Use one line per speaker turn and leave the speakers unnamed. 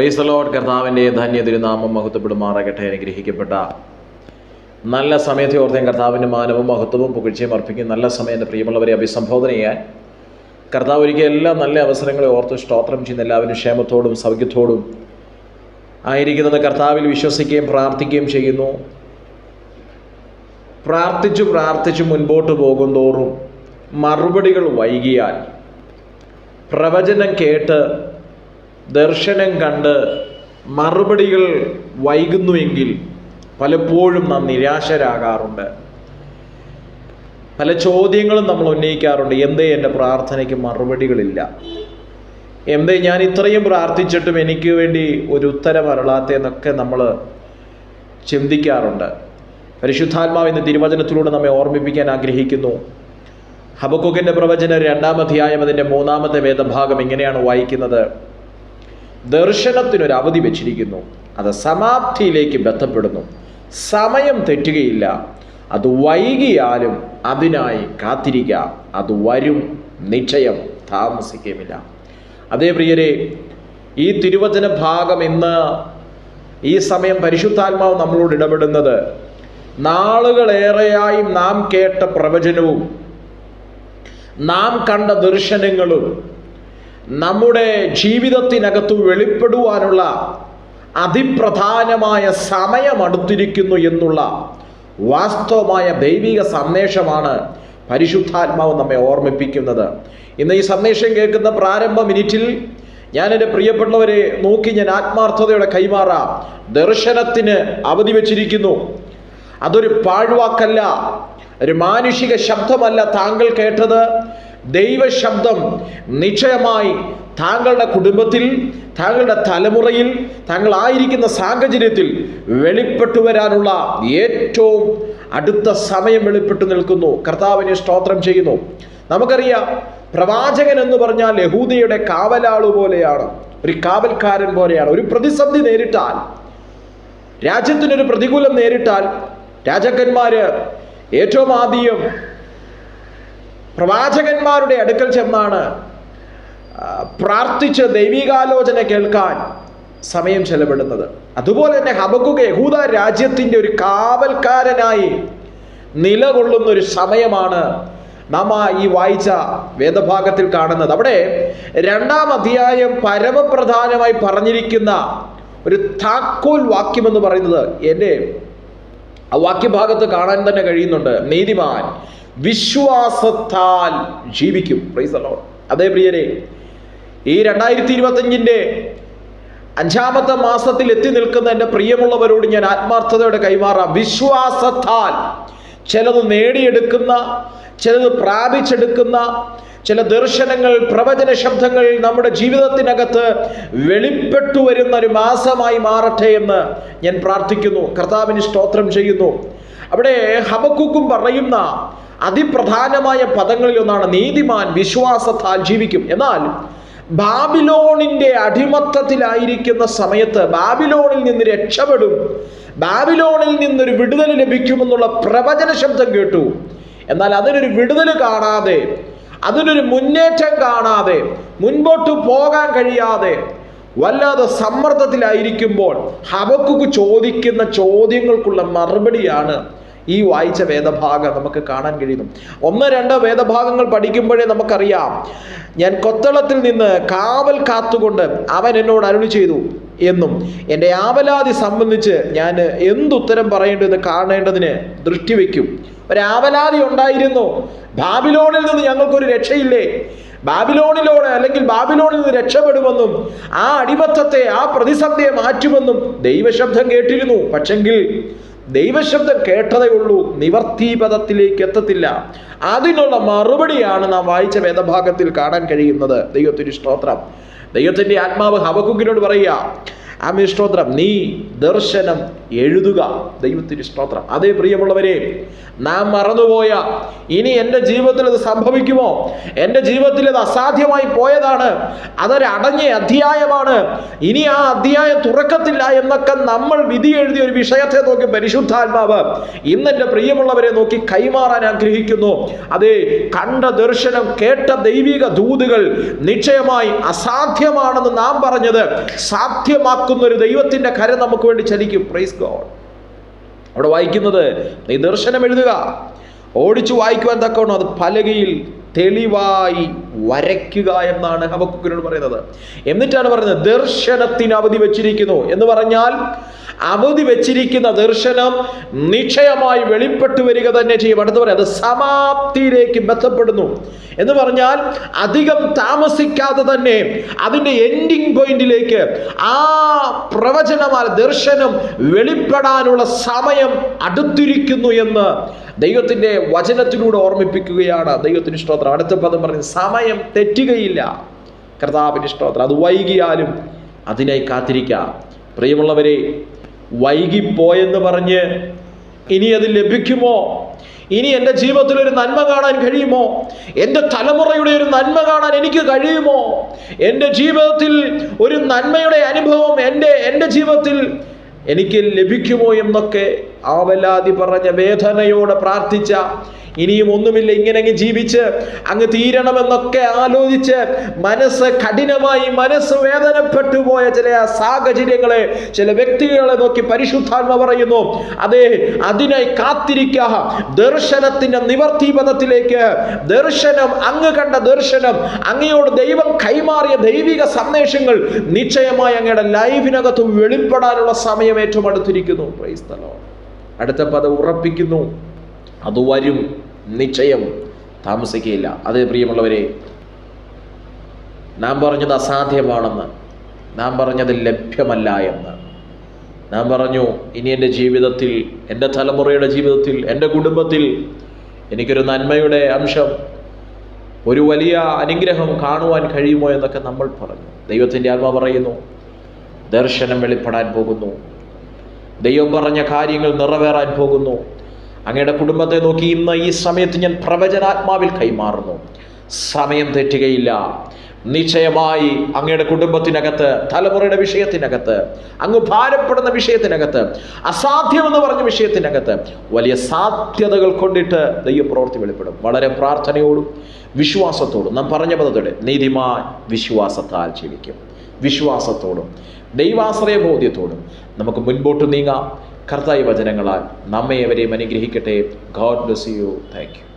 Price load കർത്താവിന്റെ ധന്യ തിരുനാമം മഹത്വപ്പെടുമാറാകട്ടെ അനുഗ്രഹിക്കപ്പെട്ട. നല്ല സമയത്തെ ഓർത്തേം കർത്താവിന്റെ മാനവും മഹത്വവും പുകഴ്ചയും അർപ്പിക്കും നല്ല സമയം എന്റെ പ്രിയമുള്ളവരെ അഭിസംബോധന ചെയ്യാൻ. കർത്താവ് ഒരിക്കൽ എല്ലാ നല്ല അവസരങ്ങളെ ഓർത്ത് സ്തോത്രം ചെയ്യുന്ന എല്ലാവരും ക്ഷേമത്തോടും സൗഖ്യത്തോടും ആയിരിക്കുന്നത് കർത്താവിൽ വിശ്വസിക്കുകയും പ്രാർത്ഥിക്കുകയും ചെയ്യുന്നു. പ്രാർത്ഥിച്ചു പ്രാർത്ഥിച്ചു മുൻപോട്ട് പോകും തോറും മറുപടികൾ വൈകിയാൽ പ്രവചനം കേട്ട് ദർശനം കണ്ട് മറുപടികൾ വൈകുന്നുവെങ്കിൽ പലപ്പോഴും നാം നിരാശരാകാറുണ്ട്. പല ചോദ്യങ്ങളും നമ്മൾ ഉന്നയിക്കാറുണ്ട്. എന്തേ എന്റെ പ്രാർത്ഥനയ്ക്ക് മറുപടികളില്ല? എന്തേ ഞാൻ ഇത്രയും പ്രാർത്ഥിച്ചിട്ടും എനിക്ക് വേണ്ടി ഒരു ഉത്തരം അരളാത്തതെന്നൊക്കെ നമ്മൾ ചിന്തിക്കാറുണ്ട്. പരിശുദ്ധാത്മാവ് ഇന്ന് തിരുവചനത്തിലൂടെ നമ്മെ ഓർമ്മിപ്പിക്കാൻ ആഗ്രഹിക്കുന്നു. ഹബക്കുക്കിന്റെ പ്രവചന രണ്ടാമധ്യായം അതിന്റെ മൂന്നാമത്തെ വേദഭാഗം ഇങ്ങനെയാണ് വായിക്കുന്നത്. ദർശനത്തിനൊരു അവധി വെച്ചിരിക്കുന്നു. അത് സമാപ്തിയിലേക്ക് ബന്ധപ്പെടുന്നു. സമയം തെറ്റുകയില്ല. അത് വൈകിയാലും അതിനായി കാത്തിരിക്കുക അത് വരും. നിശ്ചയം. താമസിക്കുകയുമില്ല അതേ പ്രിയരെ ഈ തിരുവചന ഭാഗം ഇന്ന് ഈ സമയം പരിശുദ്ധാത്മാവ് നമ്മളോട് ഇടപെടുന്നത് നാളുകളേറെയായി നാം കേട്ട പ്രവചനവും നാം കണ്ട ദർശനങ്ങളും നമ്മുടെ ജീവിതത്തിനകത്ത് വെളിപ്പെടുവാനുള്ള അതിപ്രധാനമായ സമയമടുത്തിരിക്കുന്നു എന്നുള്ള വാസ്തവമായ ദൈവിക സന്ദേശമാണ് പരിശുദ്ധാത്മാവ് നമ്മെ ഓർമ്മിപ്പിക്കുന്നത്. ഇന്ന് ഈ സന്ദേശം കേൾക്കുന്ന പ്രാരംഭ മിനിറ്റിൽ ഞാൻ എന്റെ പ്രിയപ്പെട്ടവരെ നോക്കി ഞാൻ ആത്മാർത്ഥതയോടെ കൈമാറാം. ദർശനത്തിന് അവധി വച്ചിരിക്കുന്നു. അതൊരു പാഴ്വാക്കല്ല ഒരു മാനുഷിക ശബ്ദമല്ല താങ്കൾ കേട്ടത്. ദൈവശബ്ദം നിശ്ചയമായി താങ്കളുടെ കുടുംബത്തിൽ താങ്കളുടെ തലമുറയിൽ താങ്കൾ ആയിരിക്കുന്ന സാഹചര്യത്തിൽ വെളിപ്പെട്ടു വരാനുള്ള ഏറ്റവും അടുത്ത സമയം വെളിപ്പെട്ടു നിൽക്കുന്നു. കർത്താവിനെ സ്തോത്രം ചെയ്യുന്നു. നമുക്കറിയാം പ്രവാചകൻ എന്ന് പറഞ്ഞാൽ യഹൂദയുടെ കാവലാളു പോലെയാണ്. ഒരു കാവൽക്കാരൻ പോലെയാണ്. ഒരു പ്രതിസന്ധി നേരിട്ടാൽ രാജ്യത്തിനൊരു പ്രതികൂലം നേരിട്ടാൽ രാജാക്കന്മാര് ഏറ്റവും ആദ്യം പ്രവാചകന്മാരുടെ അടുക്കൽ ചെന്നാണ് പ്രാർത്ഥിച്ച് ദൈവികാലോചന കേൾക്കാൻ സമയം ചെലവിടുന്നത്. അതുപോലെ തന്നെ ഹബക്കുക യഹൂദ രാജ്യത്തിന്റെ ഒരു കാവൽക്കാരനായി നിലകൊള്ളുന്ന ഒരു സമയമാണ് നാം ഈ വായിച്ച വേദഭാഗത്തിൽ കാണുന്നത്. അവിടെ രണ്ടാം അധ്യായം പരമപ്രധാനമായി പറഞ്ഞിരിക്കുന്ന ഒരു താക്കോൽ വാക്യം എന്ന് പറയുന്നത് എന്റെ ആ വാക്യഭാഗത്ത് കാണാൻ തന്നെ കഴിയുന്നുണ്ട്. നീതിമാൻ വിശ്വാസത്താൽ ജീവിക്കും. Praise Lord. അതേ പ്രിയരെ ഈ രണ്ടായിരത്തി ഇരുപത്തഞ്ചിന്റെ അഞ്ചാമത്തെ മാസത്തിൽ എത്തി നിൽക്കുന്ന എന്റെ പ്രിയമുള്ളവരോട് ഞാൻ ആത്മാർത്ഥതയോടെ കൈമാറാം. വിശ്വാസത്താൽ ചിലത് നേടിയെടുക്കുന്ന ചിലത് പ്രാപിച്ചെടുക്കുന്ന ചില ദർശനങ്ങൾ പ്രവചന ശബ്ദങ്ങൾ നമ്മുടെ ജീവിതത്തിനകത്ത് വെളിപ്പെട്ടു വരുന്ന ഒരു മാസമായി മാറട്ടെ എന്ന് ഞാൻ പ്രാർത്ഥിക്കുന്നു. കർത്താവിന് സ്തോത്രം ചെയ്യുന്നു. അവിടെ ഹബക്കുക്കും പറയുന്ന അതിപ്രധാനമായ പദങ്ങളിൽ ഒന്നാണ് നീതിമാൻ വിശ്വാസത്താൽ ജീവിക്കും. എന്നാൽ ബാബിലോണിന്റെ അടിമത്തത്തിലായിരിക്കുന്ന സമയത്ത് ബാബിലോണിൽ നിന്ന് രക്ഷപ്പെടും. ബാബിലോണിൽ നിന്നൊരു വിടുതൽ ലഭിക്കുമെന്നുള്ള പ്രവചന ശബ്ദം കേട്ടു. എന്നാൽ അതിനൊരു വിടുതൽ കാണാതെ അതിനൊരു മുന്നേറ്റം കാണാതെ മുൻപോട്ട് പോകാൻ കഴിയാതെ വല്ലാതെ സമ്മർദ്ദത്തിലായിരിക്കുമ്പോൾ ഹബക്കുക്ക് ചോദിക്കുന്ന ചോദ്യങ്ങൾക്കുള്ള മറുപടിയാണ് ഈ വായിച്ച വേദഭാഗം നമുക്ക് കാണാൻ കഴിയുന്നു. ഒന്ന് രണ്ട് വേദഭാഗങ്ങൾ പഠിക്കുമ്പോഴേ നമുക്കറിയാം. ഞാൻ കൊത്തളത്തിൽ നിന്ന് കാവൽ കാത്തുകൊണ്ട് അവൻ എന്നോട് അരുളി ചെയ്തു എന്നും എന്റെ ആവലാതി സംബന്ധിച്ച് ഞാൻ എന്തുത്തരം പറയേണ്ടതെന്ന് കാണേണ്ടതിന് ദൃഷ്ടി വയ്ക്കും. ഒരു ആവലാതി ഉണ്ടായിരുന്നു. ബാബിലോണിൽ നിന്ന് ഞങ്ങൾക്കൊരു രക്ഷയില്ലേ? ബാബിലോണിലൂടെ അല്ലെങ്കിൽ ബാബിലോണിൽ നിന്ന് രക്ഷപ്പെടുമെന്നും ആ അടിമത്തത്തെ ആ പ്രതിസന്ധിയെ മാറ്റുമെന്നും ദൈവശബ്ദം കേട്ടിരുന്നു. പക്ഷെങ്കിൽ ദൈവശബ്ദം കേട്ടതേ ഉള്ളൂ നിവർത്തിപദത്തിലേക്ക് എത്തത്തില്ല. അതിനുള്ള മറുപടിയാണ് നാം വായിച്ച വേദഭാഗത്തിൽ കാണാൻ കഴിയുന്നത്. ദൈവത്തിന്റെ സ്തോത്രം. ദൈവത്തിന്റെ ആത്മാവ് ഹബക്കുക്കിനോട് പറയുക ആമേ സ്തോത്രം. നീ ദർശനം എഴുതുക. ദൈവത്തിന്റെ സ്തോത്രം. അതേ പ്രിയമുള്ളവരെ നാം മറന്നുപോയ ഇനി എന്റെ ജീവിതത്തിൽ ഇത് സംഭവിക്കുമോ? എന്റെ ജീവിതത്തിൽ ഇത് അസാധ്യമായി പോയതാണ്. അതൊരു അടഞ്ഞ അധ്യായമാണ്. ഇനി ആ അധ്യായം തുറക്കത്തില്ല എന്നൊക്കെ നമ്മൾ വിധി എഴുതിയ ഒരു വിഷയത്തെ നോക്കി പരിശുദ്ധാത്മാവ് ഇന്ന് എന്റെ പ്രിയമുള്ളവരെ നോക്കി കൈമാറാൻ ആഗ്രഹിക്കുന്നു. അതേ കണ്ട ദർശനം കേട്ട ദൈവിക ദൂതുകൾ നിശ്ചയമായി അസാധ്യമാണെന്ന് നാം പറഞ്ഞത് സാധ്യമാക്കുന്ന ഒരു ദൈവത്തിന്റെ കരം നമുക്ക് വേണ്ടി ചലിക്കും. പ്രൈസ് ഗോഡ് അവിടെ വായിക്കുന്നത് നീ ദർശനം എഴുതുക. ഓടിച്ചു വായിക്കുവാൻ തക്കവണ്ണം അത് പലകയിൽ തെളിവായി വരയ്ക്കുക എന്നാണ് ഹബക്കുക്കിനോട് പറയുന്നത്. എന്നിട്ടാണ് പറയുന്നത് ദർശനത്തിന് അവധി വെച്ചിരിക്കുന്നു എന്ന് പറഞ്ഞാൽ അവധി വെച്ചിരിക്കുന്ന ദർശനം നിശ്ചയമായി വെളിപ്പെട്ടു വരിക തന്നെ ചെയ്യും. അടുത്ത് പറയാം അത് സമാപ്തിയിലേക്ക് ബന്ധപ്പെടുന്നു. എന്ന് പറഞ്ഞാൽ അധികം താമസിക്കാതെ തന്നെ അതിന്റെ എൻഡിങ് പോയിന്റിലേക്ക് ആ പ്രവചനമാൽ ദർശനം വെളിപ്പെടാനുള്ള സമയം അടുത്തിരിക്കുന്നു എന്ന് ദൈവത്തിന്റെ വചനത്തിലൂടെ ഓർമ്മിപ്പിക്കുകയാണ്. ദൈവത്തിന് സ്തോത്രം. അടുത്ത പദം പറഞ്ഞ് സമയം തെറ്റുകയില്ല. കർത്താവിന് സ്തോത്രം. അത് വൈകിയാലും അതിനായി കാത്തിരിക്കാം. പ്രിയമുള്ളവരെ വൈകിപ്പോയെന്ന് പറഞ്ഞ് ഇനി അത് ലഭിക്കുമോ? ഇനി എന്റെ ജീവിതത്തിൽ ഒരു നന്മ കാണാൻ കഴിയുമോ? എന്റെ തലമുറയുടെ ഒരു നന്മ കാണാൻ എനിക്ക് കഴിയുമോ? എന്റെ ജീവിതത്തിൽ ഒരു നന്മയുടെ അനുഭവം എന്റെ എന്റെ ജീവിതത്തിൽ എനിക്ക് ലഭിക്കുമോ എന്നൊക്കെ ആവലാതി പറഞ്ഞ വേദനയോടെ പ്രാർത്ഥിച്ച ഇനിയും ഒന്നുമില്ല ഇങ്ങനെ അങ്ങ് ജീവിച്ച് അങ്ങ് തീരണമെന്നൊക്കെ ആലോചിച്ച് മനസ്സ് കഠിനമായി മനസ്സ് വേദനപ്പെട്ടു പോയ ചില സാഹചര്യങ്ങളെ ചില വ്യക്തികളെ നോക്കി പരിശുദ്ധാത്മ പറയുന്നു അതെ അതിനായി കാത്തിരിക്കുക ദർശനത്തിന്റെ നിവർത്തിപഥത്തിലേക്ക് ദർശനം അങ്ങ് കണ്ട ദർശനം അങ്ങയോട് ദൈവം കൈമാറിയ ദൈവിക സന്ദേശങ്ങൾ നിശ്ചയമായി അങ്ങയുടെ ലൈഫിനകത്ത് വെളിപ്പെടാനുള്ള സമയം ഏറ്റവും അടുത്തിരിക്കുന്നു. അടുത്ത പദം ഉറപ്പിക്കുന്നു. അത് വരും നിശ്ചയം. താമസിക്കുകയില്ല അത് പ്രിയമുള്ളവരെ നാം പറഞ്ഞത് അസാധ്യമാണെന്ന് നാം പറഞ്ഞത് ലഭ്യമല്ല എന്ന്. നാം പറഞ്ഞു ഇനി എന്റെ ജീവിതത്തിൽ എന്റെ തലമുറയുടെ ജീവിതത്തിൽ എന്റെ കുടുംബത്തിൽ എനിക്കൊരു നന്മയുടെ അംശം ഒരു വലിയ അനുഗ്രഹം കാണുവാൻ കഴിയുമോ എന്നൊക്കെ നമ്മൾ പറഞ്ഞു. ദൈവത്തിന്റെ ആത്മ പറയുന്നു ദർശനം വെളിപ്പെടാൻ പോകുന്നു. ദൈവം പറഞ്ഞ കാര്യങ്ങൾ നിറവേറാൻ പോകുന്നു. അങ്ങയുടെ കുടുംബത്തെ നോക്കി ഇന്ന് ഈ സമയത്ത് ഞാൻ പ്രവചനാത്മാവിൽ കൈമാറുന്നു. സമയം തെറ്റുകയില്ല. നിശ്ചയമായി അങ്ങയുടെ കുടുംബത്തിനകത്ത് തലമുറയുടെ വിഷയത്തിനകത്ത് അങ്ങ് ഭാരപ്പെടുന്ന വിഷയത്തിനകത്ത് അസാധ്യമെന്ന് പറഞ്ഞ വിഷയത്തിനകത്ത് വലിയ സാധ്യതകൾ കൊണ്ടിട്ട് ദൈവപ്രവൃത്തി വെളിപ്പെടും. വളരെ പ്രാർത്ഥനയോടും വിശ്വാസത്തോടും. നാം പറഞ്ഞ പദത്തോടെ നീതിമാൻ വിശ്വാസത്താൽ ജീവിക്കും. വിശ്വാസത്തോടും ദൈവാശ്രയ ബോധ്യത്തോടും നമുക്ക് മുൻപോട്ട് നീങ്ങാം. കർത്തായി വചനങ്ങളാൽ നമ്മെ എവരെയും അനുഗ്രഹിക്കട്ടെ. God bless you thank you